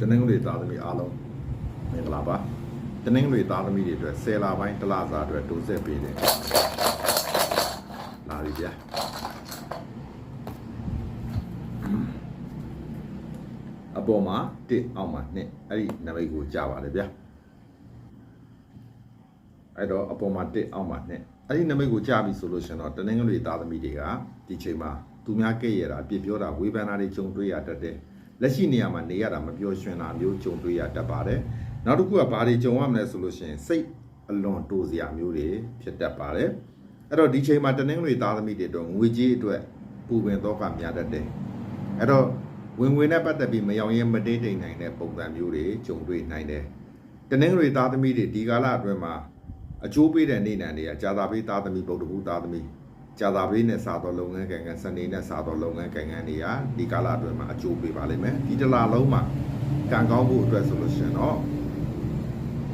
တနင်္ဂနွေသားသမီးအားလုံးမင်္ဂလာပါတနင်္ဂနွေသားသမီးတွေအတွက်10လပိုင်းတစ်လစာအတွက်တိုးဆက်ပေးတယ်လာပြီဗျာအပေါ်မှာ1အောက်မှာ2အဲ့ဒီနမိတ်ကိုကြားပါလေဗျာအဲ့တော့အပေါ်မှာ1အောက်မှာ2အဲ့ဒီနမိတ်ကိုကြားပြီဆိုလို့ရှင်တော့တနင်္ဂနွေသားသမီးတွေကဒီချိန်မှာသူများကဲ့ရတာအပြစ်ပြောတာဝေဖန်တာတွေကြုံတွေ့ရတတ်တယ် လက်ရှိနေရာမှာနေရတာမပြောရွှင်တာမျိုးကြုံတွေ့ရတတ်ပါတယ်နောက်တစ်ခုကဘာတွေကြုံရမလဲဆိုလို့ရှင်စိတ်အလွန်တိုးစရာမျိုးတွေဖြစ်တတ်ပါတယ်အဲ့တော့ဒီချိန်မှာတနင်္ဂနွေသားသမီးတွေအတွက်ငွေကြေးအတွက်ပူပင်တော့ကများတတ်တယ်အဲ့တော့ဝင်ငွေနဲ့ပတ်သက်ပြီးမယောင်ရင်မတိတ်တိမ်နိုင်တဲ့ပုံစံမျိုးတွေကြုံတွေ့နိုင်တယ်တနင်္ဂနွေသားသမီးတွေဒီကာလအတွင်းမှာအကျိုးပေးတဲ့နေနံတွေကဂျာသာပေးသားသမီးဗုဒ္ဓဘူးသားသမီး ဂျာသာပေးနဲ့စာတော်လုပ်ငန်းကံကံစနေနဲ့စာတော်လုပ်ငန်းကံကံတွေကဒီကာလအတွင်းမှာအကျိုးပေးပါလိမ့်မယ်ဒီတစ်လလုံးမှာကံကောင်းဖို့အတွက်ဆိုလို့ရှိရင်တော့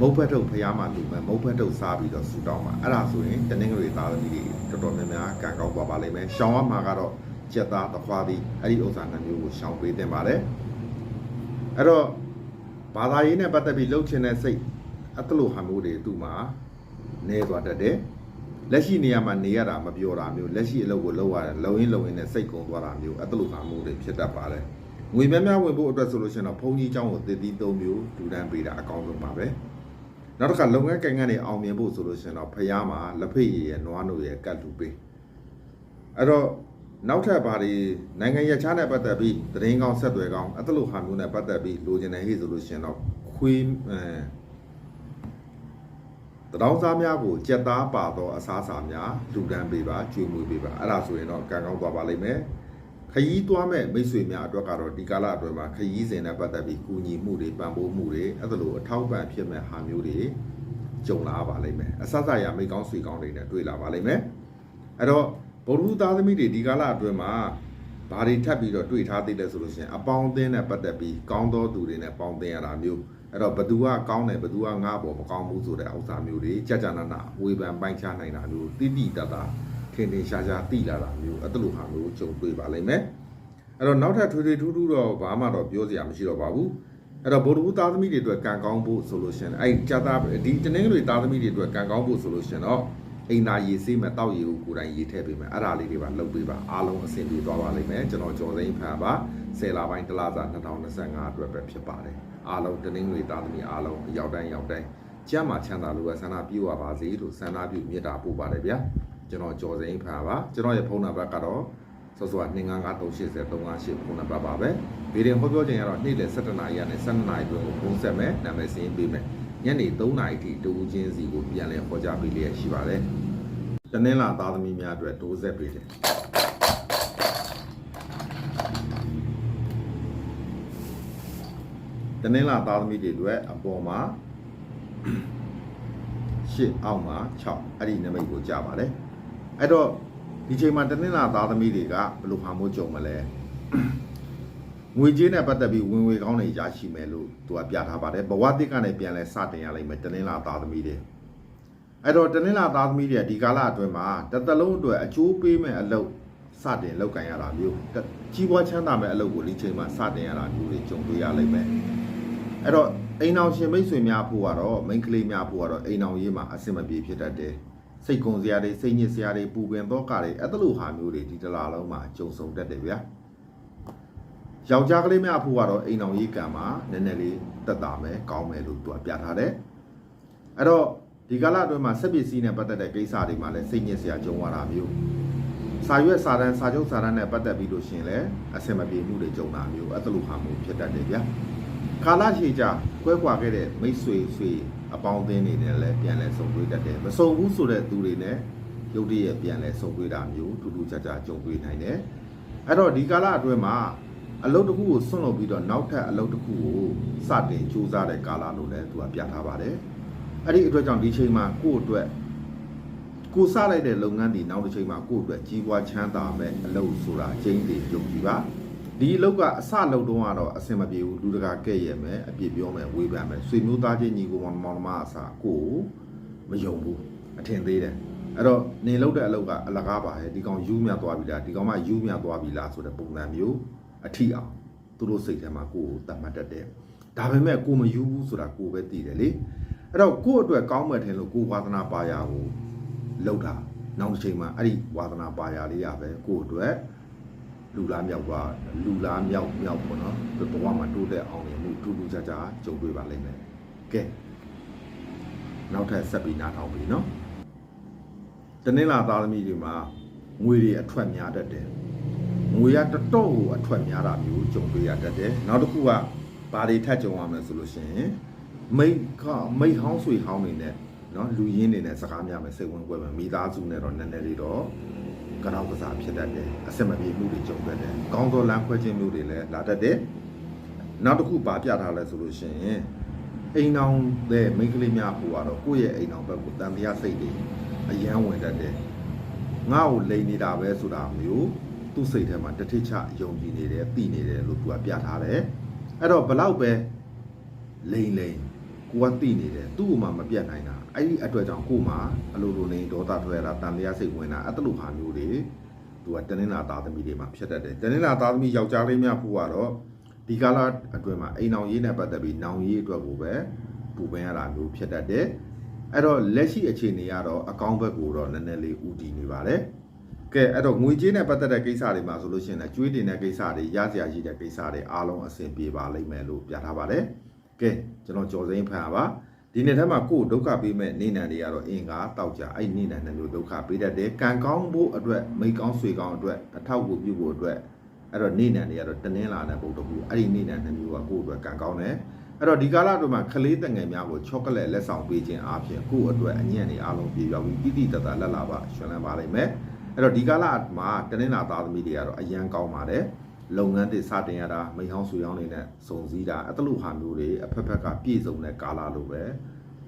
မုတ်ဖက်ထုတ်ဖျားမှလူမယ်မုတ်ဖက်ထုတ်စားပြီးတော့ဆူတောင်းပါအဲ့ဒါဆိုရင်တနင်္ဂနွေသားသမီးတွေတော်တော်များများကံကောင်းသွားပါလိမ့်မယ်ရှောင်းရမှာကတော့ကျက်သားသခွားသည်အဲ့ဒီဥစ္စာနှမျိုးကိုရှောင်ပေးတင်ပါတယ်အဲ့တော့ဘာသာရေးနဲ့ပတ်သက်ပြီးလှုပ်ချင်တဲ့စိတ်အတလို့ဟာမျိုးတွေသူ့မှာနေသွားတတ်တယ် လက်ရှိနေရာမှာနေရတာမပြောတာမျိုးလက်ရှိအလုပ်ကိုလုပ်ရတယ်လုံရင်းလုံရင်းနဲ့စိတ်ကုန်သွားတာမျိုးအတလို့ဟာမျိုးတွေဖြစ်တတ်ပါတယ်ငွေများများဝင်ဖို့အတွက်ဆိုလို့ရှိရင်တော့ဘုံကြီးเจ้าကိုတည်တည်သုံးမျိုးဒူတန်းပေးတာအကောင်းဆုံးပါပဲနောက်တစ်ခါလုပ်ငန်းကိုင်ငန်းတွေအောင်မြင်ဖို့ဆိုလို့ရှိရင်တော့ဖျားမှာလက်ဖိတ်ရည်ရဲ့နွားနို့ရဲ့ကတ်လူပေးအဲ့တော့နောက်ထပ်ဘာတွေနိုင်ငံရခြားနဲ့ပတ်သက်ပြီးသတင်းကောင်းဆက်သွယ်ကောင်းအတလို့ဟာမျိုးနဲ့ပတ်သက်ပြီးလိုချင်တဲ့ဟေ့ဆိုလို့ရှိရင်တော့ခွေးအဲ တရောင်းစားများကိုကြက်သားပါသောအစားအစာများလူတန်းပေးပါကျွေးမွေးပေးပါအဲ့ဒါဆိုရင်တော့ကံကောင်းသွားပါလိမ့်မယ်ခရီးသွားမဲ့မိတ်ဆွေများအတွက်ကတော့ဒီကာလအတွင်းမှာခရီးစဉ်နဲ့ပတ်သက်ပြီးကူညီမှုတွေပံ့ပိုးမှုတွေအဲ့ဒါလိုအထောက်ပံ့ဖြစ်မဲ့ဟာမျိုးတွေကြုံလာပါလိမ့်မယ်အဆက်ဆက်ရမိတ်ကောင်းဆွေကောင်းတွေနဲ့တွေ့လာပါလိမ့်မယ်အဲ့တော့ဘုရုသားသမီးတွေဒီကာလအတွင်းမှာဘာတွေထပ်ပြီးတော့တွေ့ထားသေးလဲဆိုလို့ရှိရင်အပေါင်းအသင်းနဲ့ပတ်သက်ပြီးကောင်းသောသူတွေနဲ့ပေါင်းသင်းရတာမျိုး အဲ့တော့ဘသူကကောင်းတယ်ဘသူကငါ့ဘောမကောင်းဘူးဆိုတဲ့ဥစ္စာမျိုးတွေကြကြနာနာဝေဖန်ပိုင်းခြားနိုင်တာမျိုးတိတိတတ်တာထင်ထင်ရှားရှားသိလာတာမျိုးအဲ့လိုဟာမျိုးကြုံတွေ့ပါလိမ့်မယ်အဲ့တော့နောက်ထပ်ထွေထွေထူးထူးတော့ဘာမှတော့ပြောစရာမရှိတော့ပါဘူးအဲ့တော့ဗုဒ္ဓဘူးသားသမီးတွေအတွက်ကံကောင်းဖို့ဆိုလို့ရှိရင်အဲ့ကြတာဒီတနင်္ဂနွေသားသမီးတွေအတွက်ကံကောင်းဖို့ဆိုလို့ရှိရင်တော့အိမ်သာရေစေးမဲ့တောက်ရေကိုကိုယ်တိုင်ရေထည့်ပေးမယ်အဲ့ဒါလေးတွေပါလုပ်ပေးပါအားလုံးအဆင်ပြေသွားပါလိမ့်မယ်ကျွန်တော်ကြော်စိမ့်ဖန်ပါ10လပိုင်းတလစာ2025အတွက်ပဲဖြစ်ပါတယ် အားလုံးတနင်္ဂနွေသားသမီးအားလုံးအရောက်တိုင်းရောက်တိုင်းကျမ်းမာချမ်းသာလို့ဆန္ဒပြုရပါစေလို့ဆန္ဒပြုမေတ္တာပို့ပါတယ်ဗျာကျွန်တော်ကြော်စိမ့်ဖန်ပါကျွန်တော်ရဲ့ဖုန်းနံပါတ်ကတော့စောစော295380 358ဖုန်းနံပါတ်ပါပဲဗီဒီယိုဟောပြောခြင်းကတော့နေ့လယ်17နာရီကနေ12နာရီအတွင်းကိုဖုန်းဆက်မယ်နာမည်စင်းပေးမယ်ညနေ3နာရီထိတူးချင်းစီကိုပြန်လည်ဟောကြားပေးလျက်ရှိပါတယ်တနင်္လာသားသမီးများအတွက်ဒိုးဆက်ပေးတယ် တနင်္လာသားသမီးတွေအတွက်အပေါ်မှာရှစ်အောက်မှာ6အဲ့ဒီနမိတ်ကိုကြားပါတယ်အဲ့တော့ဒီချိန်မှာတနင်္လာသားသမီးတွေကဘယ်လိုဟာမျိုးကြုံမလဲငွေကြေးနဲ့ပတ်သက်ပြီးဝင်ငွေကောင်းတွေရရှိမယ်လို့သူကပြထားပါတယ်ဘဝတစ်ကနေပြန်လဲစတင်ရလိမ့်မယ်တနင်္လာသားသမီးတွေအဲ့တော့တနင်္လာသားသမီးတွေဒီကာလအတွင်းမှာတစ်သက်လုံးအတွက်အကျိုးပေးမဲ့အလုပ်စတင်လုပ်ကင်ရတာမျိုးကြီးပွားချမ်းသာမဲ့အလုပ်ကိုဒီချိန်မှာစတင်ရတာမျိုးတွေကြုံတွေ့ရလိမ့်မယ် အဲ့တော့အိမ်အောင်ရှင်မိတ်ဆွေများဖို့ကတော့မိန်းကလေးများဖို့ကတော့အိမ်အောင်ရေးမှာအဆင်မပြေဖြစ်တတ်တယ်စိတ်ကုံစရာတွေစိတ်ညစ်စရာတွေပူပင်တော့ကတွေအဲ့လိုဟာမျိုးတွေဒီတလားလုံးမှာကြုံဆုံတတ်တယ်ဗျာယောက်ျားကလေးများဖို့ကတော့အိမ်အောင်ရေးကံမှာနည်းနည်းလေးတက်တာမယ်ကောင်းမယ်လို့သူကပြထားတယ်အဲ့တော့ဒီကာလအတွင်းမှာစက်ပစ္စည်းနဲ့ပတ်သက်တဲ့ကိစ္စတွေမှာလည်းစိတ်ညစ်စရာကြုံရတာမျိုးစာရွက်စာတမ်းစာချုပ်စာတမ်းနဲ့ပတ်သက်ပြီးလို့ရှိရင်လည်းအဆင်မပြေမှုတွေကြုံတာမျိုးအဲ့လိုဟာမျိုးဖြစ်တတ်တယ်ဗျာ ကာလရှည်ကြာကွဲကွာခဲ့တဲ့မိတ်ဆွေဆွေအပေါင်းအသင်းတွေနဲ့လည်းပြန်လဲဆုံတွေ့တတ်တယ်မဆုံဘူးဆိုတဲ့သူတွေနဲ့ရုပ်တရက်ပြန်လဲဆုံတွေ့တာမျိုးထူးထူးခြားခြားကြုံတွေ့နိုင်တယ်အဲ့တော့ဒီကာလအတွင်းမှာအလုပ်တစ်ခုကိုဆွန့်လုပ်ပြီးတော့နောက်ထပ်အလုပ်တစ်ခုကိုစတင်စူးစမ်းတဲ့ကာလလို့လည်းသူကပြထားပါတယ်အဲ့ဒီအတွက်ကြောင့်ဒီချိန်မှာကိုယ့်အတွက်ကိုစလိုက်တဲ့လုပ်ငန်းတွေနောက်တစ်ချိန်မှာကိုယ့်အတွက်ကြီးပွားချမ်းသာမဲ့အလုပ်ဆိုတာအချင်းတွေယုံကြည်ပါ ဒီအလုပ်ကအစလုပ်တော့ကတော့အဆင်မပြေဘူးလူတကာကဲ့ရဲ့မယ်အပြစ်ပြောမယ်ဝေဖန်မယ်ဆွေမျိုးသားချင်းညီကိုမောင်မောင်မအစားကိုမယုံဘူးအထင်သေးတယ်အဲ့တော့နေလုပ်တဲ့အလုပ်ကအလကားပါဟဲ့ဒီကောင်ယူမြတ်သွားပြီလားဒီကောင်မှယူမြတ်သွားပြီလားဆိုတဲ့ပုံစံမျိုးအထီအောင်သူတို့စိတ်ထဲမှာကိုယ်ကိုတတ်မှတ်တတ်တယ်ဒါပေမဲ့ကိုမယူဘူးဆိုတာကိုပဲသိတယ်လေအဲ့တော့ကို့အတွက်ကောင်းမှထင်လို့ကိုဝါသနာပါရာကိုလောက်တာနောက်တစ်ချိန်မှာအဲ့ဒီဝါသနာပါရာလေးရပဲကို့အတွက် လူလားမြောက်ပါလူလားမြောက်မြောက်ပေါ့နော်သူဘဝမှာတိုးတက်အောင်ရမှုတူတူကြကြကြုံတွေ့ပါလိမ့်မယ်ကဲနောက်ထပ်ဆက်ပြီးနားထောင်ပြီနော်တနင်္လာသားသမီးတွေမှာငွေတွေအထွက်များတတ်တယ်ငွေရတတော့ကိုအထွက်များတာမျိုးကြုံတွေ့ရတတ်တယ်နောက်တစ်ခုကဘာတွေထပ်ကြုံရမလဲဆိုလို့ရှိရင်မိတ်ကမိတ်ဟောင်းဆွေဟောင်းတွေနဲ့နော်လူရင်းတွေနဲ့စကားများမယ်စိတ်ဝင်ကွယ်မယ်မိသားစုနဲ့တော့နည်းနည်းလေးတော့ ကြောက်ကစားဖြစ်တတ်တယ်အဆက်မပြေမှုတွေကြုံတတ်တယ်ကောင်းသောလမ်းခွဲခြင်းမျိုးတွေလည်းလာတတ်တယ်နောက်တစ်ခုဘာပြထားလဲဆိုလို့ရှိရင်အိမ်အောင်တဲ့မိန်းကလေးများဟိုကတော့ကိုယ့်ရဲ့အိမ်အောင်ဘက်ကိုတန်တရားစိတ်တွေအယမ်းဝင်တတ်တယ်ငါ့ကိုလိန်နေတာပဲဆိုတာမျိုးသူ့စိတ်ထဲမှာတထိချယုံကြည်နေတယ်သိနေတယ်လို့သူကပြထားတယ်အဲ့တော့ဘလောက်ပဲလိန်လိန်ကိုကသိနေတယ်သူ့ကိုမှမပြတ်နိုင်တာ အဲ့ဒီအတွက်ကြောင့်ကို့မှာအလိုလိုနေဒေါသထွက်ရတာတန်တရားစိတ်ဝင်တာအဲ့တလူဟာမျိုးတွေသူကတနင်္လာသားသမီးတွေမှာဖြစ်တတ်တယ်တနင်္လာသားသမီးယောက်ျားလေးများဖို့ကတော့ဒီကာလအတွင်းမှာအိမ်အောင်ရေးနဲ့ပတ်သက်ပြီးနောင်ရေးအတွက်ကိုပဲပူပင်ရတာမျိုးဖြစ်တတ်တယ်အဲ့တော့လက်ရှိအခြေအနေကတော့အကောင့်ဘက်ကိုတော့နည်းနည်းလေးဥတည်နေပါတယ်။ကဲအဲ့တော့ငွေကြေးနဲ့ပတ်သက်တဲ့ကိစ္စတွေမှာဆိုလို့ရှိရင်လည်းကျွေးတင်တဲ့ကိစ္စတွေရစရာရှိတဲ့ကိစ္စတွေအားလုံးအဆင်ပြေပါလိမ့်မယ်လို့ပြထားပါတယ်။ကဲကျွန်တော်ကြော်စိမ့်ဖန်ပါ ဒီနေ့ထဲမှာကိုယ်ဒုက္ခပေးမဲ့နေနံတွေကတော့အင်္ဂါတောက်ကြအဲ့နေနံနှမျိုးဒုက္ခပေးတတ်တယ်။ကံကောင်းဖို့အတွက်မိကောင်းဆွေကောင်းအတွက်အထောက်အကူပြုဖို့အတွက်အဲ့တော့နေနံတွေကတော့တနင်္လာနဲ့ပုတ်တကူအဲ့ဒီနေနံနှမျိုးကကိုယ့်အတွက်ကံကောင်းတယ်။အဲ့တော့ဒီကာလအတွင်းမှာခလေးတငယ်များကိုချောကလက်လက်ဆောင်ပေးခြင်းအပြင်ကိုယ့်အတွက်အညံ့နေအားလုံးပြေပြောင်းပြီးတိတိတတ်တာလက်လာပါရှင်လန်းပါလိမ့်မယ်အဲ့တော့ဒီကာလမှာတနင်္လာသားသမီးတွေကတော့အရန်ကောင်းပါတယ် လုပ်ငန်းတွေစတင်ရတာမိဟောင်းဆူရောင်းနေနဲ့စုံစည်းတာအတလူဟာမျိုးတွေအဖက်ဖက်ကပြည့်စုံတဲ့ကာလလိုပဲ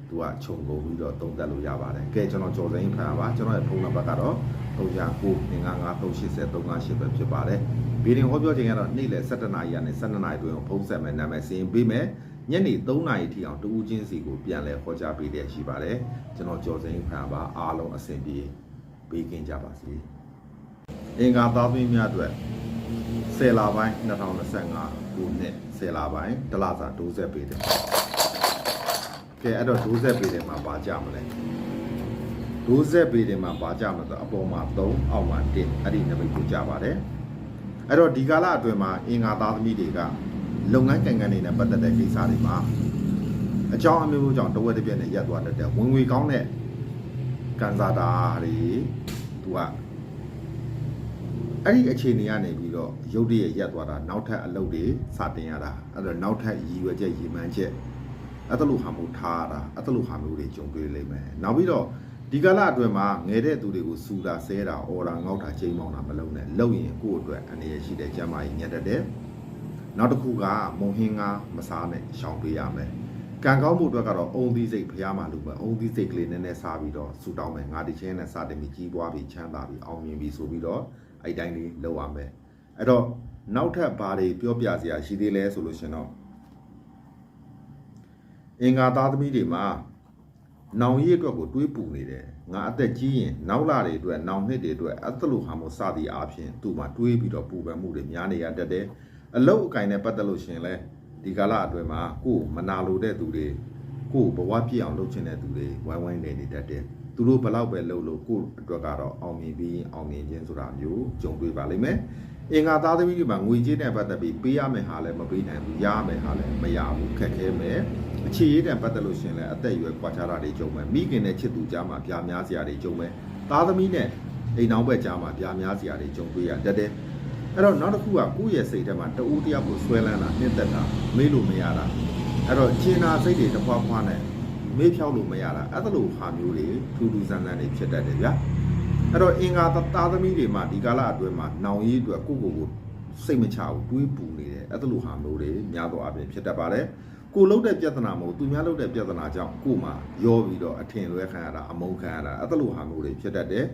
သူကခြုံငုံပြီးတော့တုံးတက်လို့ရပါတယ်ကဲကျွန်တော်ကြော်စိမ်းဖန်ပါကျွန်တော်ရဲ့ဖုန်းနံပါတ်ကတော့39935358ပဲဖြစ်ပါတယ်ဗီဒီယိုဟောပြောခြင်းကတော့နေ့လယ်17နာရီကနေ12နာရီတွင်ဖုန်းဆက်မယ်နာမည်စီရင်ပေးမယ်ညနေ3နာရီထိအောင်တူဦးချင်းစီကိုပြန်လဲခေါ်ကြပေးတဲ့ရှိပါတယ်ကျွန်တော်ကြော်စိမ်းဖန်ပါအားလုံးအဆင်ပြေပေးကင်းကြပါစေအင်္ဂါသားသမီးများအတွက် 10လပိုင်း2025ခုနှစ်10လပိုင်းဒလစာဒိုးဆက်ပေးတယ်ကဲအဲ့တော့ဒိုးဆက်ပေးတယ်မှာပါကြမလဲဒိုးဆက်ပေးတယ်မှာပါကြမှာဆိုအပေါ်မှာ3အောက်မှာ1အဲ့ဒီနမိတ်ကိုကြပါတယ်အဲ့တော့ဒီကာလအတွင်းမှာအင်္ဂါသားသမီးတွေကလုပ်ငန်းကံကံတွေနဲ့ပတ်သက်တဲ့ကိစ္စတွေမှာအကြောင်းအမျိုးမျိုးကြောင့်တဝက်တစ်ပြက်နဲ့ရက်သွားတတ်တယ်ဝင်ငွေကောင်းတဲ့ကန်စာတာတွေသူက အဲ့ဒီအခြေအနေကနေပြီးတော့ရုပ်တရက်ရက်သွားတာနောက်ထပ်အလုပ်တွေစတင်ရတာအဲ့တော့နောက်ထပ်ရည်ရွယ်ချက်ရည်မှန်းချက်အဲ့တလူဟာမျိုးထားရတာအဲ့တလူဟာမျိုးတွေကြုံတွေ့လိမ့်မယ်နောက်ပြီးတော့ဒီကာလအတွင်းမှာငယ်တဲ့သူတွေကိုစူတာဆဲတာအော်တာငေါက်တာချိန်မောင်းတာမလုပ်နဲ့လုပ်ရင်ကိုယ့်အတွက်အနေရရှိတဲ့ကျန်းမာရေးညက်တတ်တယ်နောက်တစ်ခုကမုံဟင်းကားမစားနဲ့ရှောင်ပေးရမယ်။ကံကောင်းမှုအတွက်ကတော့အုံသီးစိတ်ဖျားမှလူပဲအုံသီးစိတ်ကလေးနည်းနည်းစားပြီးတော့ဆူတောင်းမယ်ငါဒီချင်းနဲ့စတင်ပြီးကြီးပွားပြီးချမ်းသာပြီးအောင်မြင်ပြီးဆိုပြီးတော့ အဲ့တိုင်းလေးလုပ်ရမယ်။အဲ့တော့နောက်ထပ်ဘာတွေပြောပြစရာရှိသေးလဲဆိုလို့ရှင်တော့အင်္ဂါသားသမီးတွေမှာနောင်ရည်အတွက်ကိုတွေးပူနေတယ်ငါအသက်ကြီးရင်နောက်လာတွေအတွက်နောင်နှစ်တွေအတွက်အသက်လို့ဟာမို့စသည်အားဖြင့်သူ့မှာတွေးပြီးတော့ပူပန်မှုတွေများနေရတတ်တယ်အလုတ်အကင်နဲ့ပတ်သက်လို့ရှရင်လဲဒီကာလအတွင်းမှာကိုယ်မနာလိုတဲ့သူတွေကိုယ်ဘဝပြည့်အောင်လုပ်ချင်တဲ့သူတွေဝိုင်းဝိုင်းနေနေတတ်တယ် သူတို့ဘလောက်ပဲလုပ်လို့ကိုယ်အတွက်ကတော့အောင်မြင်ပြီးအောင်မြင်ခြင်းဆိုတာမျိုးကြုံတွေ့ပါလိမ့်မယ်အင်္ဂါသားသမီးတွေမှာငွေကြေးနဲ့ပတ်သက်ပြီးပေးရမယ်ဟာလည်းမပေးနိုင်ဘူးရရမယ်ဟာလည်းမရဘူးခက်ခဲမယ်အခြေရေးတံပတ်သက်လို့ရှရင်လဲအသက်အရွယ်ကွာခြားတာတွေကြုံမယ်မိခင်နဲ့ချစ်သူကြားမှာပြားများစရာတွေကြုံမယ်သားသမီးနဲ့အိမ်အောင်ဘက်ကြားမှာပြားများစရာတွေကြုံတွေ့ရတတ်တယ်အဲ့တော့နောက်တစ်ခုကကိုယ့်ရဲ့စိတ်ထဲမှာတဦးတယောက်ကိုဆွဲလန်းတာနှိမ့်သက်တာမေးလို့မရတာအဲ့တော့ကျင်နာစိတ်တွေတစ်ခွားခွားနဲ့ မေးဖြောက်လို့မရတာအဲ့ဒါလိုဟာမျိုးတွေထူးထူးဆန်းဆန်းတွေဖြစ်တတ်တယ်ဗျာအဲ့တော့အင်္ဂါသားသမီးတွေမှာဒီကာလအတွင်းမှာနောင်ရေးအတွက်ကိုယ့်ကိုယ်ကိုစိတ်မချဘူးတွေးပူနေတယ်အဲ့ဒါလိုဟာမျိုးတွေများသောအားဖြင့်ဖြစ်တတ်ပါတယ်ကိုလှုပ်တဲ့ပြဿနာမဟုတ်သူများလှုပ်တဲ့ပြဿနာကြောင့်ကို့မှာရောပြီးတော့အထင်လွဲခံရတာအမုန်းခံရတာအဲ့ဒါလိုဟာမျိုးတွေဖြစ်တတ်တယ်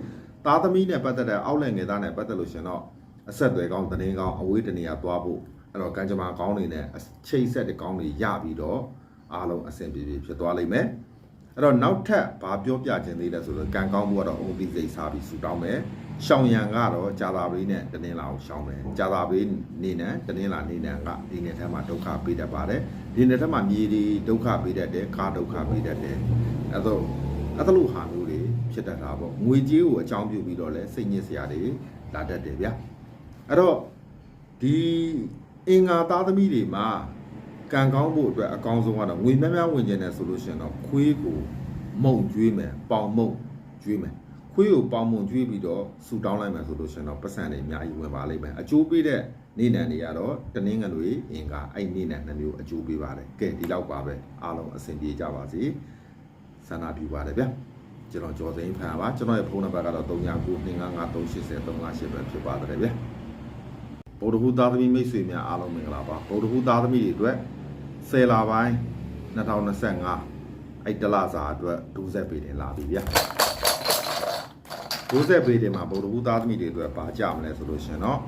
သားသမီးနဲ့ပတ်သက်တဲ့အောက်လက်ငယ်သားနဲ့ပတ်သက်လို့ရှင်တော့အဆက်အသွယ်ကောင်းသတင်းကောင်းအဝေးတနေရာသွားဖို့အဲ့တော့ကံကြမ္မာကောင်းနေနဲ့ချိတ်ဆက်တဲ့ကောင်းတွေရပြီးတော့ အားလုံးအဆင်ပြေပြေဖြစ်သွားလိမ့်မယ်အဲ့တော့နောက်ထပ်ဘာပြောပြခြင်းသေးလဲဆိုတော့ကံကောင်းမှုကတော့အုံပြီးစိတ်စားပြီးဆူတောင်းမယ်ရှောင်ရံကတော့ဂျာသာပရိနဲ့တနင်္လာကိုရှောင်မယ်ဂျာသာပရိနေနဲ့တနင်္လာနေနဲ့ကဒီနေ့ထဲမှာဒုက္ခပေးတတ်ပါတယ်ဒီနေ့ထဲမှာမြေဒီဒုက္ခပေးတတ်တယ်ကားဒုက္ခပေးတတ်တယ်အဲတော့အဲ့လိုဟာမျိုးတွေဖြစ်တတ်တာပေါ့ငွေကြေးကိုအကြောင်းပြုပြီးတော့လဲစိတ်ညစ်စရာတွေလာတတ်တယ်ဗျာအဲ့တော့ဒီအင်္ဂါသားသမီးတွေမှာ ကံကောင်းဖို့အတွက်အကောင်းဆုံးကတော့ငွေများများဝင်ကျင်တယ်ဆိုလို့ရှိရင်တော့ခွေးကိုမုံကျွေးမယ်ပေါင်မုံကျွေးမယ်ခွေးကိုပေါင်မုံကျွေးပြီးတော့ဆူတောင်းလိုက်မယ်ဆိုလို့ရှိရင်တော့ပတ်စံတွေအများကြီးဝင်ပါလိမ့်မယ်အကျိုးပေးတဲ့နေနံတွေကတော့တနင်္ဂနွေအင်္ဂါအဲ့နေနံနှမျိုးအကျိုးပေးပါတယ်ကဲဒီလောက်ပါပဲအားလုံးအဆင်ပြေကြပါစေဆန္ဒပြုပါတယ်ဗျာကျွန်တော်ကျော်စိန်ဖန်ပါကျွန်တော်ရဲ့ဖုန်းနံပါတ်ကတော့39925538ပဲဖြစ်ပါတယ်ဗျာ ဗုဒ္ဓဟူသားသမီးမိတ်ဆွေများအားလုံးမင်္ဂလာပါဗုဒ္ဓဟူသားသမီးတွေအတွက်10လပိုင်း2025အဲ့တလစာအတွက်ဒူးဆက်ပေးတယ်လာပြီဗျာဒူးဆက်ပေးတယ်မှာဗုဒ္ဓဟူသားသမီးတွေအတွက်ပါကြမလဲဆိုလို့ရှင်တော့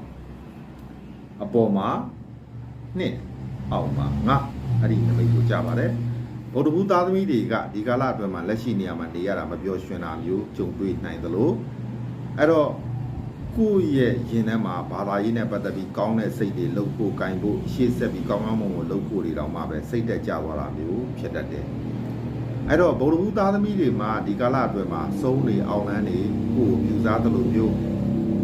အပေါ်မှာနှစ်အောက်မှာငါအဲ့ဒီနမိတ်ကိုကြပါတယ်ဗုဒ္ဓဟူသားသမီးတွေကဒီကာလအတွင်းမှာလက်ရှိနေရာမှာနေရတာမပြောရွှင်တာမျိုးကြုံတွေ့နိုင်သလိုအဲ့တော့ ကိုယ့်ရဲ့ရင်ထဲမှာဘာသာရေးနဲ့ပတ်သက်ပြီးကောင်းတဲ့စိတ်တွေလှုပ်ဖို့၊ကင်ဖို့ရှေ့ဆက်ပြီးကောင်းကောင်းမွန်မွန်လှုပ်ဖို့တွေတောင်မှပဲစိတ်တက်ကြသွားတာမျိုးဖြစ်တတ်တယ်။အဲ့တော့ဗုဒ္ဓဟူသားသမီးတွေမှာဒီကာလအတွင်းမှာစုံးတွေအောင်လန်းတွေကိုယ်ကိုပြူစားသလိုမျိုး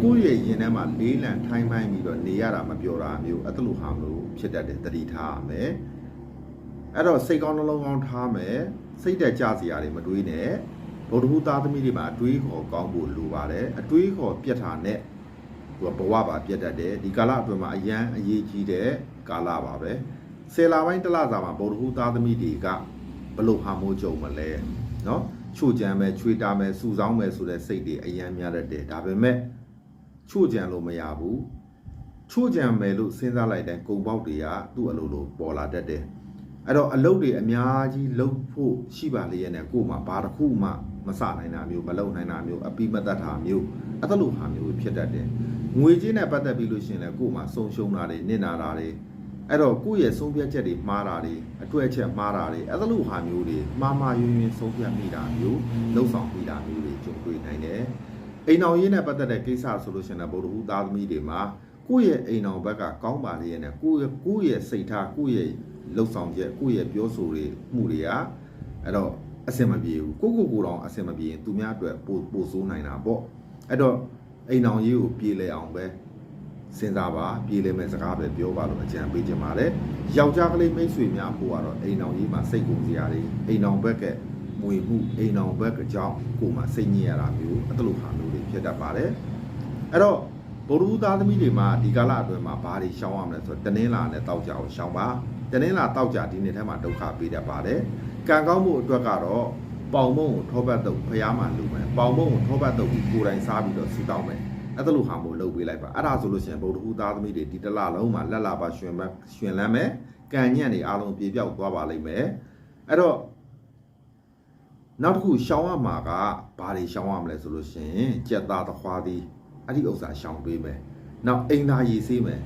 ကိုယ့်ရဲ့ရင်ထဲမှာလေးလံထိုင်းမိုင်းပြီးတော့နေရတာမပြောတာမျိုးအဲ့လိုဟာမျိုးဖြစ်တတ်တယ်တတိထားရမယ်။အဲ့တော့စိတ်ကောင်းနှလုံးကောင်းထားမယ်စိတ်တက်ကြစရာတွေမတွေးနဲ့ ဗုဒ္ဓဟူသားသမီးတွေမှာအတွေးခေါ်ကောင်းဖို့လိုပါတယ်အတွေးခေါ်ပြတ်တာနဲ့ သူကဘဝပါပြတ်တတ်တယ်ဒီကာလအတွင်းမှာအရန်အရေးကြီးတဲ့ကာလပါပဲဆယ်လပိုင်းတစ်လစာမှာဗုဒ္ဓဟူသားသမီးတွေကဘလို့ဟာမိုးကြုံမလဲเนาะချို့ကြံမယ်ချွေတာမယ်စူဆောင်းမယ်ဆိုတဲ့စိတ်တွေအရန်များတတ်တယ်ဒါပေမဲ့ချို့ကြံလို့မရဘူးချို့ကြံမယ်လို့စဉ်းစားလိုက်တဲ့ကုံပေါက်တွေကသူ့အလိုလိုပေါ်လာတတ်တယ်အဲ့တော့အလုပ်တွေအများကြီးလုပ်ဖို့ရှိပါလေရဲ့နဲ့ကို့မှာဘာတစ်ခုမှ မစနိုင်တာမျိုးမလုပ်နိုင်တာမျိုးအပိမတတ်တာမျိုးအဲ့ဒါလိုဟာမျိုးဖြစ်တတ်တယ်ငွေကြေးနဲ့ပတ်သက်ပြီးလို့ရှိရင်လည်းကို့မှာဆုံးရှုံးတာတွေနစ်နာတာတွေအဲ့တော့ကိုယ့်ရဲ့ဆုံးဖြတ်ချက်တွေမှားတာတွေအတွေ့အချက်မှားတာတွေအဲ့ဒါလိုဟာမျိုးတွေမှားမှားယွင်းယွင်းဆုံးဖြတ်မိတာမျိုးလှုပ်ဆောင်မိတာမျိုးတွေကြုံတွေ့နိုင်တယ်အိမ်အောင်ရေးနဲ့ပတ်သက်တဲ့ကိစ္စဆိုလို့ရှိရင်လည်းဗုဒ္ဓဟူသားသမီးတွေမှာကိုယ့်ရဲ့အိမ်အောင်ဘက်ကကောင်းပါလေရဲ့နဲ့ကိုယ့်ရဲ့ကိုယ့်ရဲ့စိတ်ထားကိုယ့်ရဲ့လှုပ်ဆောင်ချက်ကိုယ့်ရဲ့ပြောဆိုတွေမှုတွေကအဲ့တော့ အဆင်မပြေဘူးကိုယ့်ကိုယ်ကိုယ်တောင်အဆင်မပြေရင်သူများအတွက်ပို့ပို့ဆိုးနိုင်တာပေါ့အဲ့တော့အိမ်အောင်ရေးကိုပြေလဲအောင်ပဲစဉ်းစားပါပြေလဲမဲ့စကားပဲပြောပါလို့အကြံပေးချင်ပါတယ်ယောက်ျားကလေးမိတ်ဆွေများဖို့ကတော့အိမ်အောင်ရေးမှာစိတ်ကုန်စရာတွေအိမ်အောင်ဘက်ကမွေမှုအိမ်အောင်ဘက်ကကြောင့်ကိုယ်မှာစိတ်ညစ်ရတာမျိုးအဲ့လိုဟာမျိုးတွေဖြစ်တတ်ပါတယ်အဲ့တော့ဗုဒ္ဓဘုသားသမီးတွေမှာဒီကာလအတွင်းမှာဘာတွေရှောင်းရမလဲဆိုတော့တနင်္လာနဲ့တောက်ကြအောင်ရှောင်းပါတနင်္လာတောက်ကြဒီနေ့ထဲမှာဒုက္ခပေးတတ်ပါတယ် ကံကောင်းမှုအတွက်ကတော့ပေါင်မုံကိုထောပတ်တုပ်ဖျားမှလူမယ်ပေါင်မုံကိုထောပတ်တုပ်ပြီးကိုယ်တိုင်စားပြီးတော့ဆူတောင်းမယ်အဲ့ဒါလိုဟာမျိုးလုပ်ပေးလိုက်ပါအဲ့ဒါဆိုလို့ရှိရင်ဗုဒ္ဓဟူသားသမီးတွေဒီတစ်လလုံးမှာလက်လာပါရှင်မရှင်လမ်းမယ်ကံညံ့တွေအားလုံးပြေပြောက်သွားပါလိမ့်မယ်အဲ့တော့နောက်တစ်ခုရှောင်းရမှာကဘာတွေရှောင်းရမလဲဆိုလို့ရှိရင်ကြက်သားသခွားသည်အဲ့ဒီဥစ္စာရှောင်းပေးမယ်နောက်အိမ်သားရေးဆေးမယ်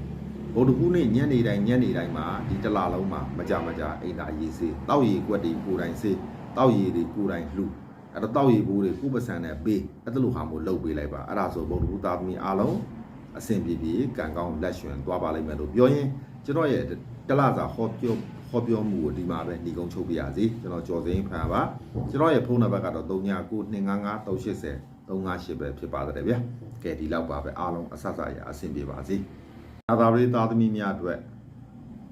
ဗုဒ္ဓဟူးနေ့ညနေတိုင်းညနေတိုင်းမှာဒီတစ်လလုံးမှာမကြမကြအိမ်သားရေးဆေးတောက်ရည်ကွက်တွေကိုယ်တိုင်ဆေးတောက်ရည်တွေကိုယ်တိုင်လှူအဲ့တော့တောက်ရည်ဘူးတွေကိုပစံနဲ့ပေးအဲ့ဒါလိုဟာမျိုးလုပ်ပေးလိုက်ပါအဲ့ဒါဆိုဗုဒ္ဓဟူးသားသမီးအားလုံးအဆင်ပြေပြေကံကောင်းလက်ရွှင်သွားပါလိမ့်မယ်လို့ပြောရင်ကျွန်တော်ရဲ့တလစာဟောပြောဟောပြောမှုကိုဒီမှာပဲညီကုန်းချုပ်ပြရစီကျွန်တော်ကြော်စိမ်းဖန်ပါကျွန်တော်ရဲ့ဖုန်းနံပါတ်ကတော့399255 358ပဲဖြစ်ပါတယ်ဗျာကဲဒီလောက်ပါပဲအားလုံးအဆဆရအဆင်ပြေပါစေ သာသာရေးသားသမီးများအတွက်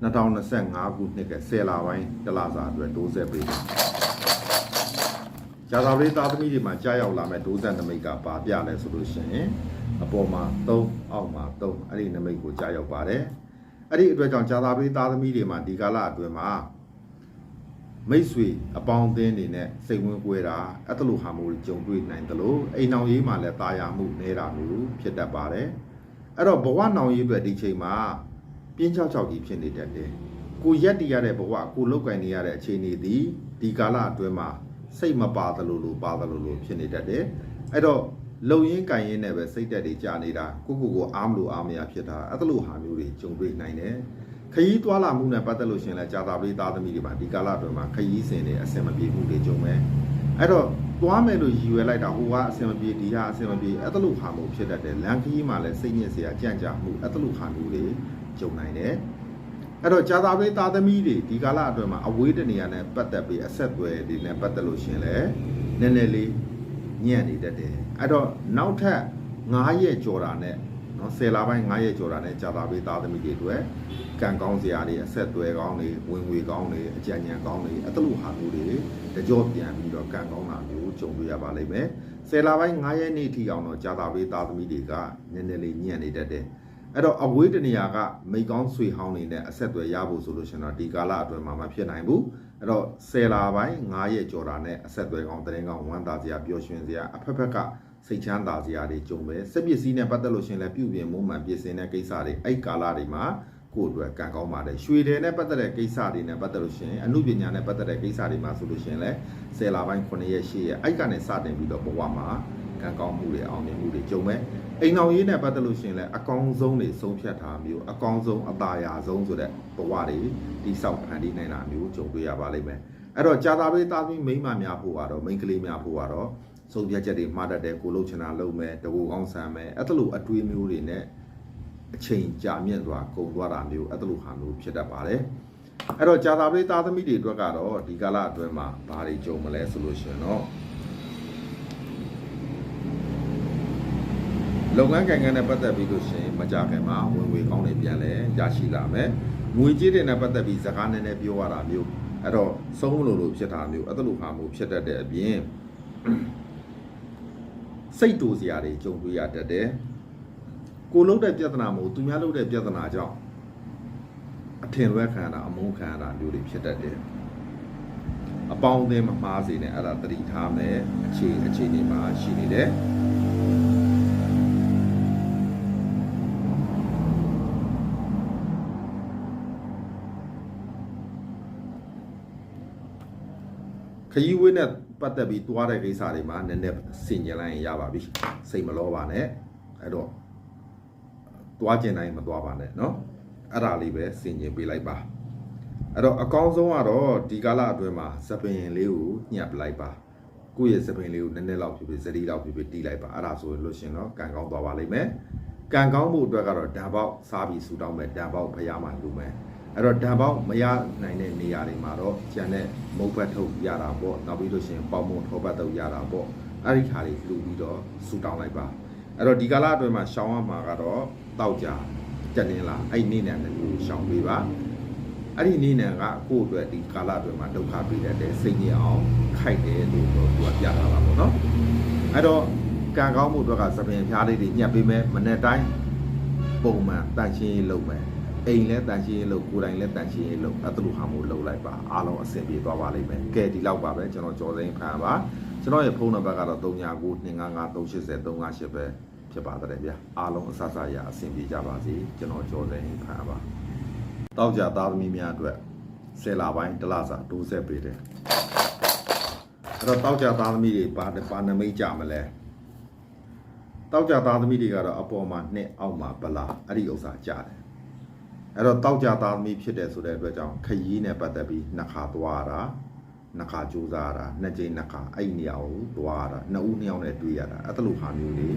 2025ခုနှစ်က10လပိုင်းတလစာအတွက်ဒိုးဆက်ပေးပါရာသာရေးသားသမီးတွေမှာကြားရောက်လာမဲ့ဒိုးဆက်နမိတ်ကပါပြလဲဆိုလို့ရှိရင်အပေါ်မှာ3အောက်မှာ3အဲ့ဒီနမိတ်ကိုကြားရောက်ပါတယ်အဲ့ဒီအတွက်ကြောင့်ဂျာသာပေးသားသမီးတွေမှာဒီကာလအတွင်းမှာမိတ်ဆွေအပေါင်းအသင်းတွေနဲ့စိတ်ဝင်ကွဲတာအဲ့ဒါလိုဟာမျိုးကြုံတွေ့နိုင်တယ်လို့အိမ်အောင်ရေးမှာလည်းတာယာမှုနေတာမျိုးဖြစ်တတ်ပါတယ် အဲ့တော့ဘဝနောင်ရေးအတွက်ဒီချိန်မှာပြင်းချောက်ချောက်ကြီးဖြစ်နေတတ်တယ်ကိုရက်တည်ရတဲ့ဘဝကိုလောက်ကင်နေရတဲ့အခြေအနေဒီဒီကာလအတွင်းမှာစိတ်မပါသလိုလိုပါသလိုလိုဖြစ်နေတတ်တယ်အဲ့တော့လုံရင်းကင်ရင်းနဲ့ပဲစိတ်တက်တွေကြာနေတာကိုကိုကိုအားမလို့အားမရဖြစ်တာအဲ့ဒါလိုဟာမျိုးတွေကြုံတွေ့နိုင်တယ်ခရီးသွားလာမှုနဲ့ပတ်သက်လို့ရှင်လဲကြာတာပရိသားသမီးတွေပါဒီကာလအတွင်းမှာခရီးစဉ်တွေအဆင်မပြေမှုတွေကြုံမယ် အဲ့တော့သွားမယ်လို့ရည်ရွယ်လိုက်တာဟိုကအဆင်မပြေဒီဟာအဆင်မပြေအဲ့တလူခါမျိုးဖြစ်တတ်တယ်လန်ခီးမှာလည်းစိတ်ညစ်စရာကြံ့ကြာမှုအဲ့တလူခါမျိုးတွေကြုံနိုင်တယ်အဲ့တော့ဂျာသာဘေးသားသမီးတွေဒီကာလအတွင်းမှာအဝေးတနေရာနဲ့ပတ်သက်ပြီးအဆက်အသွယ်တွေနဲ့ပတ်သက်လို့ရှရင်လေနည်းနည်းလေးညံ့နေတတ်တယ်အဲ့တော့နောက်ထပ်9ရက်ကြော်တာနဲ့နော်10လပိုင်း9ရက်ကြော်တာနဲ့ဂျာသာဘေးသားသမီးတွေအတွက်ကံကောင်းစရာတွေအဆက်အသွယ်ကောင်းတွေဝင်ငွေကောင်းတွေအကြံဉာဏ်ကောင်းတွေအဲ့တလူဟာမျိုးတွေ တကြောပြန်ပြီးတော့ကံကောင်းတာမျိုးကြုံတွေ့ရပါလိမ့်မယ်10လပိုင်း9ရက်နေ့ထိအောင်တော့ဂျာသာဘေးသားသမီးတွေကနည်းနည်းလေးညံ့နေတတ်တယ်အဲ့တော့အဝေးတနေရာကမိကောင်းဆွေဟောင်းနေတဲ့အဆက်အသွယ်ရဖို့ဆိုလို့ရှင်တော့ဒီကာလအတွင်းမှာမဖြစ်နိုင်ဘူးအဲ့တော့10လပိုင်း9ရက်ကြော်တာနဲ့အဆက်အသွယ်ကောင်းတရင်ကောင်းဝမ်းသာစရာပျော်ရွှင်စရာအဖက်ဖက်ကစိတ်ချမ်းသာစရာတွေကြုံပဲစက်ပစ္စည်းနဲ့ပတ်သက်လို့ရှင်လည်းပြုပြင်မုံမှန်ပြင်ဆင်တဲ့ကိစ္စတွေအဲ့ကာလတွေမှာ ကိုယ့်အတွက်ကံကောင်းပါတယ်ရွှေတယ်နဲ့ပတ်သက်တဲ့ကိစ္စတွေနဲ့ပတ်သက်လို့ရှင်အမှုပညာနဲ့ပတ်သက်တဲ့ကိစ္စတွေမှာဆိုလို့ရှင်လည်း10လပိုင်း9ရက်10ရက်အဲ့ကနေစတင်ပြီးတော့ဘဝမှာကံကောင်းမှုတွေအောင်မြင်မှုတွေကြုံပဲအိမ်အောင်ရေးနဲ့ပတ်သက်လို့ရှင်လည်းအကောင်းဆုံးတွေဆုံးဖြတ်တာမျိုးအကောင်းဆုံးအသာယာဆုံးဆိုတဲ့ဘဝတွေတိဆောက်ဖန်တီးနိုင်တာမျိုးကြုံတွေ့ရပါလိမ့်မယ်အဲ့တော့ကြာတာပေးသားသမီးမိန်းမများဖို့ကတော့မိန်းကလေးများဖို့ကတော့ဆုံးဖြတ်ချက်တွေမှားတတ်တယ်ကိုလှုပ်ချင်တာလုပ်မယ်တကူကောင်းဆန်မယ်အဲ့ဒါလိုအတွေးမျိုးတွေနဲ့ အချိန်ကြာမြင့်သွားကုန်သွားတာမျိုးအဲ့ဒါလိုဟာမျိုးဖြစ်တတ်ပါတယ်အဲ့တော့ကြာတာပေးသားသမီးတွေအတွက်ကတော့ဒီကာလအတွင်းမှာဘာတွေကြုံမလဲဆိုလို့ရှိရင်တော့လုပ်ငန်းကိုင်ငန်းနဲ့ပတ်သက်ပြီးလို့ရှိရင်မကြခင်မှာဝင်ငွေကောင်းတွေပြန်လဲရရှိလာမယ်ငွေကြေးတွေနဲ့ပတ်သက်ပြီးစကားနည်းနည်းပြောရတာမျိုးအဲ့တော့ဆုံးလို့လို့ဖြစ်တာမျိုးအဲ့ဒါလိုဟာမျိုးဖြစ်တတ်တဲ့အပြင်စိတ်တူစရာတွေကြုံတွေ့ရတတ်တယ် ကိုလုံးတဲ့ပြဿနာမဟုတ်သူများလုံးတဲ့ပြဿနာကြောင့်အထင်လွဲခံရတာအမုန်းခံရတာမျိုးတွေဖြစ်တတ်တယ်အပေါင်းအသင်းမမှားစေနဲ့အဲ့ဒါတတိထားမယ်အခြေအခြေအနေမှာရှိနေတယ်ခရီးဝေးနဲ့ပတ်သက်ပြီးတွားတဲ့ကိစ္စတွေမှာနည်းနည်းစင်ကြင်လိုက်ရင်ရပါပြီစိတ်မလောပါနဲ့အဲ့တော့ တွားကျင်တိုင်းမတွားပါနဲ့เนาะအဲ့ဒါလေးပဲစင်ကြင်ပေးလိုက်ပါအဲ့တော့အကောင်းဆုံးကတော့ဒီကာလအတွင်းမှာစပင်လေးကိုညှပ်လိုက်ပါကိုယ့်ရဲ့စပင်လေးကိုနည်းနည်းလောက်ဖြစ်ဖြစ်စတိလောက်ဖြစ်ဖြစ်တီးလိုက်ပါအဲ့ဒါဆိုရင်လို့ရှင်တော့ကံကောင်းသွားပါလိမ့်မယ်ကံကောင်းမှုအတွက်ကတော့ဓာတ်ပေါက်စားပြီးဆူတောင်းမယ်ဓာတ်ပေါက်ဖျားမှလူမယ် အဲ့တော့ဓာတ်ပေါက်မရနိုင်တဲ့နေရာတွေမှာတော့ကျန်တဲ့မုတ်ဘတ်ထုတ်ရတာပေါ့နောက်ပြီးလို့ရှိရင်ပေါင်မုံထောပတ်ထုတ်ရတာပေါ့အဲ့ဒီခါလေးလှူပြီးတော့ဆူတောင်းလိုက်ပါအဲ့တော့ဒီကာလအတွင်းမှာရှောင်းရမှာကတော့ တောက်ကြတက်နေလားအဲ့ဒီနေ့နဲ့လည်းရှောင်းပေးပါအဲ့ဒီနေ့နဲ့ကကိုယ့်အတွက်ဒီကာလအတွင်းမှာဒုက္ခပေးတတ်တဲ့စိတ်ကြီးအောင်ခိုက်တယ်လို့တော့သူကပြတာပါပေါ့နော်အဲ့တော့ကံကောင်းမှုအတွက်ကသပင်ဖျားလေးတွေညှက်ပေးမယ်မနေ့တိုင်းပုံမှန်တန်ရှင်းရေးလုပ်မယ်အိမ်လဲတန်ရှင်းရေးလုပ်ကိုယ်တိုင်လဲတန်ရှင်းရေးလုပ်အဲ့ဒါလိုဟာမျိုးလုပ်လိုက်ပါအားလုံးအဆင်ပြေသွားပါလိမ့်မယ်ကဲဒီလောက်ပါပဲကျွန်တော်ကြော်စိမ်းဖန်ပါကျွန်တော်ရဲ့ဖုန်းနံပါတ်ကတော့39925538ပဲ ဖြစ်ပါတယ်ဗျာအားလုံးအဆဆရအဆင်ပြေကြပါစေကျွန်တော်ကြော်စိမ်းဖန်ပါတောက်ကြသားသမီးများအတွက်ဆယ်လပိုင်းတစ်လစာတိုးဆက်ပေးတယ်အဲ့တော့တောက်ကြသားသမီးတွေပါပါနမိတ်ကြမလဲတောက်ကြသားသမီးတွေကတော့အပေါ်မှာနှစ်အောက်မှာပလာအဲ့ဒီဥစ္စာကြားတယ်အဲ့တော့တောက်ကြသားသမီးဖြစ်တယ်ဆိုတဲ့အတွက်ကြောင့်ခရီးနဲ့ပတ်သက်ပြီးနှစ်ခါသွားတာ နှစ်ခါကြိုးစားတာနှစ်ကြိမ်နှစ်ခါအဲ့ဒီနေရာကိုသွားတာနှစ်ဦးနှစ်ယောက်နဲ့တွေ့ရတာအဲ့ဒါလိုဟာမျိုးတွေ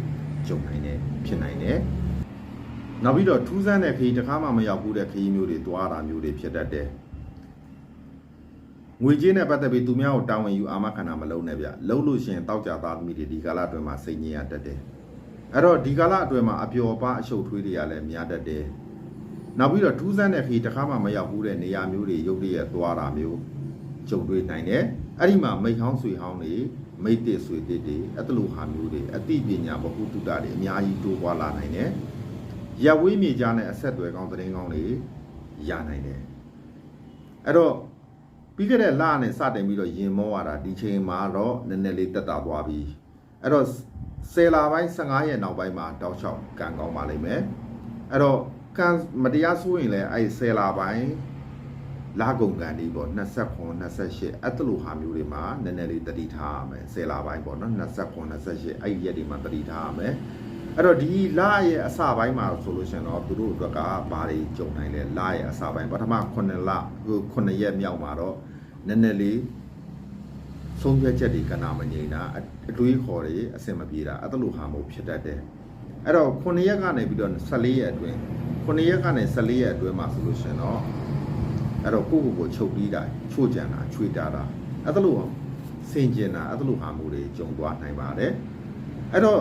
ကြုံနိုင်တယ်ဖြစ်နိုင်တယ်နောက်ပြီးတော့ထူးဆန်းတဲ့ခရီးတစ်ခါမှမရောက်ဘူးတဲ့ခရီးမျိုးတွေသွားတာမျိုးတွေဖြစ်တတ်တယ်ငွေကြေးနဲ့ပတ်သက်ပြီးသူများကိုတာဝန်ယူအာမခံတာမလုပ်နဲ့ဗျလုပ်လို့ရှိရင်တောက်ကြသားသမီးတွေဒီကာလအတွင်းမှာစိတ်ငြိမ်ရတတ်တယ်အဲ့တော့ဒီကာလအတွင်းမှာအပျော်ပါအရှုပ်ထွေးတွေကလည်းများတတ်တယ်နောက်ပြီးတော့ထူးဆန်းတဲ့ခီးတစ်ခါမှမရောက်ဘူးတဲ့နေရာမျိုးတွေရုပ်တရက်သွားတာမျိုး ကြုံတွေ့နိုင်တယ်အဲ့ဒီမှာမိတ်ဟောင်းဆွေဟောင်းတွေမိတ်တစ်ဆွေတစ်တွေအဲ့တလူဟာမျိုးတွေအသိပညာဘဟုတုတတွေအများကြီးတိုးပွားလာနိုင်တယ်ရပ်ဝေးမြေကြားနဲ့အဆက်အသွယ်ကောင်းသတင်းကောင်းတွေရနိုင်တယ်အဲ့တော့ပြီးခဲ့တဲ့လနဲ့စတင်ပြီးတော့ရင်မောရတာဒီချိန်မှာတော့နည်းနည်းလေးတက်တာသွားပြီအဲ့တော့ဆယ်လာပိုင်း15ရက်နောက်ပိုင်းမှာတောက်လျှောက်ကံကောင်းပါလိမ့်မယ်အဲ့တော့ကံမတရားဆိုရင်လည်းအဲ့ဆယ်လာပိုင်း လာကုန်ကန်ဒီပေါ့29 28အဲ့တလူဟာမျိုးတွေမှာနည်းနည်းလေးတတိထားရမယ်ဆယ်လာပိုင်းပေါ့နော်29 28အဲ့ဒီရက်တွေမှာတတိထားရမယ်အဲ့တော့ဒီလာရဲ့အစပိုင်းမှာဆိုလို့ရှိရင်တော့သူတို့အတွက်ကဘာတွေကြုံနိုင်လဲလာရဲ့အစပိုင်းပထမ9လဟို9ရက်မြောက်မှာတော့နည်းနည်းလေးဆုံးဖြတ်ချက်တွေကနာမငြိမ်တာအအတွေးခေါ်တွေအဆင်မပြေတာအဲ့ဒါလိုဟာမျိုးဖြစ်တတ်တယ်အဲ့တော့9ရက်ကနေပြီးတော့14ရက်အတွင်း9ရက်ကနေ14ရက်အတွင်းမှာဆိုလို့ရှရင်တော့ အဲ့တော့ကိုယ့်ကိုယ်ကိုချုပ်ပြီးတာချို့ကြံတာချွေတာတာအဲ့ဒါလိုစင်ကျင်တာအဲ့ဒါလိုဟာမျိုးတွေကြုံသွားနိုင်ပါတယ်အဲ့တော့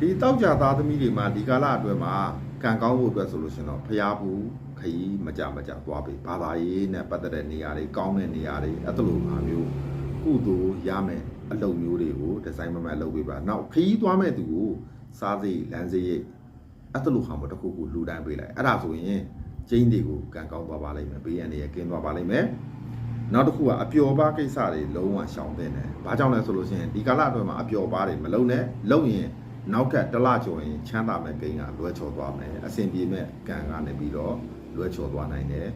ဒီတောက်ကြသားသမီးတွေမှာဒီကာလအတွင်းမှာကံကောင်းဖို့အတွက်ဆိုလို့ရှရင်တော့ဖျားဘူးခရီးမကြမကြသွားပြီဘာသာရေးနဲ့ပတ်သက်တဲ့နေရာတွေကောင်းတဲ့နေရာတွေအဲ့ဒါလိုဟာမျိုးကုသိုလ်ရမယ်အလုပ်မျိုးတွေကိုဒီဇိုင်းမမတ်လုပ်ပေးပါနောက်ခရီးသွားမဲ့သူကိုစားစိတ်လမ်းစိတ်အဲ့တလူဟာမတစ်ခုခုလူတန်းပေးလိုက်အဲ့ဒါဆိုရင် ကျင်းတွေကိုကံကောင်းသွားပါလိမ့်မယ်ဘေးရန်တွေကင်းသွားပါလိမ့်မယ်နောက်တစ်ခုကအပျော်ပါကိစ္စတွေလုံးဝရှောင်သင့်တယ်ဘာကြောင့်လဲဆိုလို့ရှိရင်ဒီကာလအတွင်းမှာအပျော်ပါတွေမလုံးနဲ့လုံးရင်နောက်ထပ်တစ်လကျော်ရင်ချမ်းသာမဲ့ကိန်းကလွဲချော်သွားမယ်အဆင်ပြေမဲ့ကံကနေပြီးတော့လွဲချော်သွားနိုင်တယ်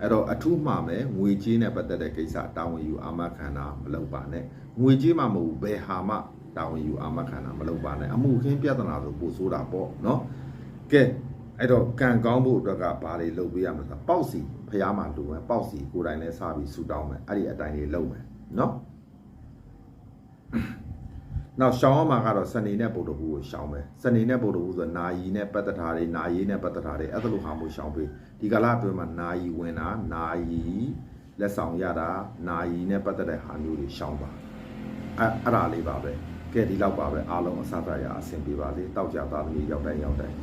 အဲ့တော့အထူးမှမယ်ငွေကြေးနဲ့ပတ်သက်တဲ့ကိစ္စတာဝန်ယူအာမခံတာမလုပ်ပါနဲ့ငွေကြေးမှမဟုတ်ဘူးဘယ်ဟာမှတာဝန်ယူအာမခံတာမလုပ်ပါနဲ့အမှုခင်းပြဿနာဆိုပို့ဆိုးတာပေါ့နော်ကဲ အဲ့တော့ကံကောင်းဖို့အတွက်ကဘာတွေလုပ်ပေးရမလဲဆိုတော့ပေါ့စီဖះမှာလူမယ်ပေါ့စီကိုယ်တိုင်လည်းစားပြီးဆူတောင်းမယ်အဲ့ဒီအတိုင်းလေးလုပ်မယ်နော်နောက်ရှောင်းအောင်မှာကတော့စနေနဲ့ပုဒ္ဓဟူကိုရှောင်းမယ်စနေနဲ့ပုဒ္ဓဟူဆိုတော့နာယီနဲ့ပတ်သက်တာတွေနာယီနဲ့ပတ်သက်တာတွေအဲ့ဒါလိုဟာမျိုးရှောင်းပေးဒီကာလအတွင်းမှာနာယီဝင်တာနာယီလက်ဆောင်ရတာနာယီနဲ့ပတ်သက်တဲ့ဟာမျိုးတွေရှောင်းပါအဲ့အဲ့ဒါလေးပါပဲကဲဒီလောက်ပါပဲအားလုံးအစားအစာရအဆင်ပြေပါစေတောက်ကြသားသမီးရောက်တိုင်းရောက်တိုင်း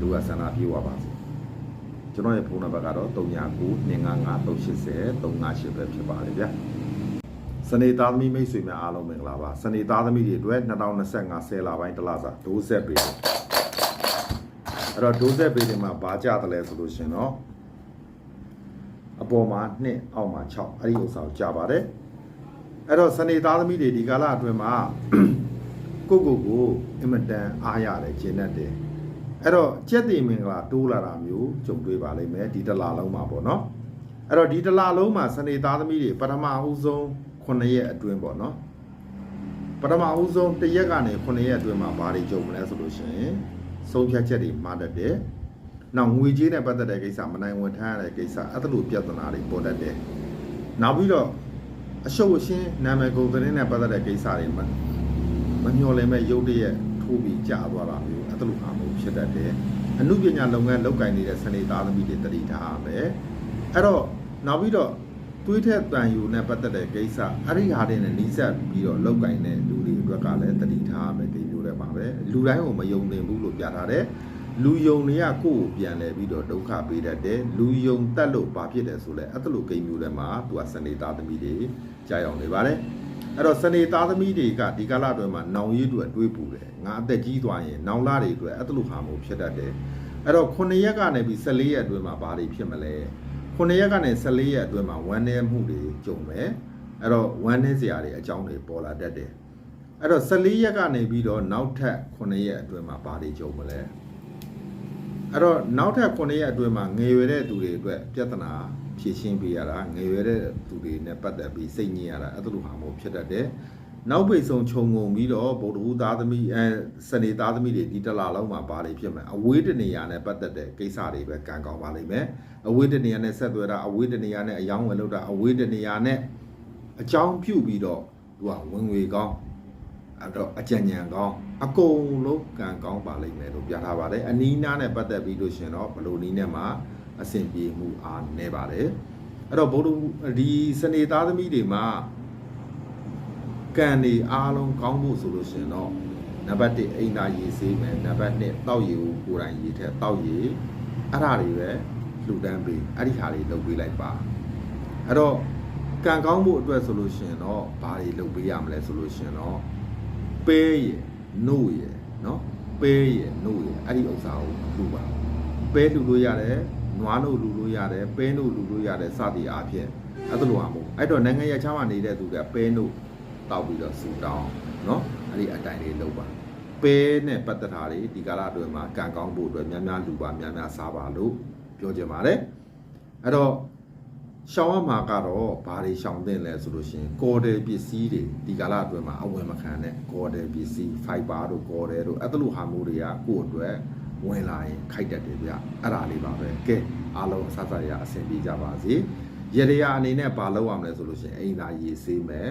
လူကဆန္ဒပြေဝပါစေကျွန်တော်ရဲ့ဖုန်းနံပါတ်ကတော့39 255 380 358ပဲဖြစ်ပါတယ်ဗျာစနေသားသမီးမိတ်ဆွေများအားလုံးမင်္ဂလာပါစနေသားသမီးတွေအတွက်2025ဆယ်လပိုင်းတစ်လစာဒိုးဆက်ပေးတယ်အဲ့တော့ဒိုးဆက်ပေးတယ်မှာဘာကြတယ်လဲဆိုလို့ရှင်တော့အပေါ်မှာ2အောက်မှာ6အဲ့ဒီဥစ္စာကိုကြပါတယ်အဲ့တော့စနေသားသမီးတွေဒီကာလအတွင်းမှာကိုယ့်ကိုယ်ကိုအင်မတန်အားရတယ်ကျင့်တတ်တယ် အဲ့တော့ကြက်တည်မင်္ဂလာတိုးလာတာမျိုးကြုံတွေ့ပါလိမ့်မယ်ဒီတစ်လလုံးမှာပေါ့နော်အဲ့တော့ဒီတစ်လလုံးမှာစနေသားသမီးတွေပထမအဦးဆုံး9ရက်အတွင်းပေါ့နော်ပထမအဦးဆုံး1ရက်ကနေ9ရက်အတွင်းမှာဘာတွေကြုံမလဲဆိုလို့ရှိရင်ဆုံးဖြတ်ချက်တွေမှာတတ်တယ်။နောက်ငွေကြေးနဲ့ပတ်သက်တဲ့ကိစ္စမနိုင်ဝန်ထမ်းရတဲ့ကိစ္စအဲ့ဒါလိုပြဿနာတွေပေါ်တတ်တယ်။နောက်ပြီးတော့အရှုပ်အရှင်းနာမည်ကုန်သတင်းနဲ့ပတ်သက်တဲ့ကိစ္စတွေမမမျှော်လင့်မဲ့ရုပ်တရက်ထိုးပြီးကြာသွားတာမျိုးအဲ့ဒါလိုဟာမျိုး ဖြစ်တတ်တယ်။အမှုပညာလုပ်ငန်းလုပ်ကိုင်နေတဲ့စနေသားသမီးတွေတတိထားရမယ်။အဲ့တော့နောက်ပြီးတော့တွေးထက်တန်ယူနဲ့ပတ်သက်တဲ့ကိစ္စအဲ့ဒီဟာတွေနဲ့နှီးစပ်ပြီးတော့လောက်ကင်တဲ့လူတွေအတွက်ကလည်းတတိထားရမယ်ဒီမျိုးတွေပါပဲလူတိုင်းကိုမယုံသင်ဘူးလို့ပြထားတယ်လူယုံတွေကကိုယ့်ကိုပြန်လဲပြီးတော့ဒုက္ခပေးတတ်တယ်လူယုံတက်လို့ဘာဖြစ်တယ်ဆိုလဲအဲ့ဒါလိုကိန်းမျိုးတွေမှာသူကစနေသားသမီးတွေကြားရောက်နေပါတယ် အဲ့တော့စနေသားသမီးတွေကဒီကာလအတွင်းမှာနောင်ရည်တွေတွေးပူတယ်ငါအသက်ကြီးသွားရင်နောင်လာတွေအတွက်အဲ့ဒါလိုဟာမျိုးဖြစ်တတ်တယ်အဲ့တော့9ရက်ကနေပြီး14ရက်အတွင်းမှာဘာတွေဖြစ်မလဲ9ရက်ကနေ14ရက်အတွင်းမှာဝမ်းနည်းမှုတွေကြုံမယ်အဲ့တော့ဝမ်းနည်းစရာတွေအကြောင်းတွေပေါ်လာတတ်တယ်အဲ့တော့14ရက်ကနေပြီးတော့နောက်ထပ်9ရက်အတွင်းမှာဘာတွေကြုံမလဲ အဲ့တော့နောက်ထပ်9ရက်အတွင်းမှာငယ်ရွယ်တဲ့သူတွေအတွက်ပြဿနာဖြေရှင်းပေးရတာငယ်ရွယ်တဲ့သူတွေနဲ့ပတ်သက်ပြီးစိတ်ညစ်ရတာအဲ့လိုဟာမျိုးဖြစ်တတ်တယ်နောက်ပိတ်ဆုံးခြုံငုံပြီးတော့ဗုဒ္ဓဟူသားသမီးအဲစနေသားသမီးတွေဒီတစ်လလုံးမှာဘာတွေဖြစ်မလဲအဝေးတနေရာနဲ့ပတ်သက်တဲ့ကိစ္စတွေပဲကံကောင်းပါလိမ့်မယ်အဝေးတနေရာနဲ့ဆက်သွယ်တာအဝေးတနေရာနဲ့အယောင်းဝယ်လုပ်တာအဝေးတနေရာနဲ့အကြောင်းပြုပြီးတော့သူကဝင်ငွေကောင်း အဲ့တော့အကြံဉာဏ်ကောင်းအကုန်လုံးကံကောင်းပါလိမ့်မယ်လို့ပြထားပါတယ်အနီးနားနဲ့ပတ်သက်ပြီးလို့ရှင်တော့ဘလို့နီးနဲ့မှာအဆင်ပြေမှုအားနေပါတယ်အဲ့တော့ဘုဒ္ဓဒီစနေသားသမီးတွေမှာကံနေအားလုံးကောင်းဖို့ဆိုလို့ရှရင်တော့နံပါတ်1အိမ်သာရေဆေးမယ်နံပါတ်2တောက်ရည်ကိုကိုယ်တိုင်ရေထက်တောက်ရည်အဲ့ဒါတွေပဲလှူဒန်းပေးအဲ့ဒီဟာတွေလုပ်ပေးလိုက်ပါအဲ့တော့ကံကောင်းဖို့အတွက်ဆိုလို့ရှရင်တော့ဘာတွေလုပ်ပေးရမလဲဆိုလို့ရှရင်တော့ ပဲရယ်နို့ရယ်နော်ပဲရယ်နို့ရယ်အဲ့ဒီဥစ္စာကိုလူပါပဲလူလို့ရတယ်နွားနို့လူလို့ရတယ်ပဲနို့လူလို့ရတယ်စသည်အားဖြင့်အဲ့ဒါလိုအောင်အဲ့တော့နိုင်ငံရချားမှာနေတဲ့သူကပဲနို့တောက်ပြီးတော့စူတောင်းနော်အဲ့ဒီအတိုင်းလေးလုပ်ပါပဲနဲ့ပတ်သက်တာတွေဒီကာလအတွင်းမှာကံကောင်းဖို့အတွက်များများလူပါများများစားပါလို့ပြောချင်ပါတယ်အဲ့တော့ ရှောင်းရမှာကတော့ဘာတွေရှောင်းသင့်လဲဆိုလို့ရှိရင်ကော်တယ်ပစ္စည်းတွေဒီကာလအတွင်းမှာအဝင်မခံတဲ့ကော်တယ်ပစ္စည်းဖိုက်ဘာတို့ကော်တယ်တို့အဲ့ဒါလိုဟာမျိုးတွေကကိုယ့်အတွက်ဝင်လာရင်ခိုက်တတ်တယ်ဗျအဲ့ဒါလေးပါပဲကဲအားလုံးအဆဆရအဆင်ပြေကြပါစေရေရအနေနဲ့ဘာလုပ်ရမလဲဆိုလို့ရှိရင်အိမ်သာရေဆေးမယ်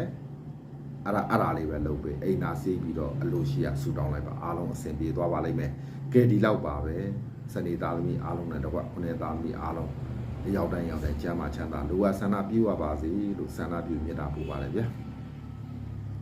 အဲ့ဒါအဲ့ဒါလေးပဲလုပ်ပေးအိမ်နာဆေးပြီးတော့အလိုရှိရဆူတောင်းလိုက်ပါအားလုံးအဆင်ပြေသွားပါလိမ့်မယ်ကဲဒီလောက်ပါပဲစနေသားသမီးအားလုံးနဲ့တကွခုနှစ်သားသမီးအားလုံးအ ရောက်တိုင်းရောက်တိုင်းကျမ်းမာချမ်းသာလူဝဆန္ဒပြေဝပါစေလို့ဆန္ဒပြုမြတ်တာပို့ပါတယ်ဗျာ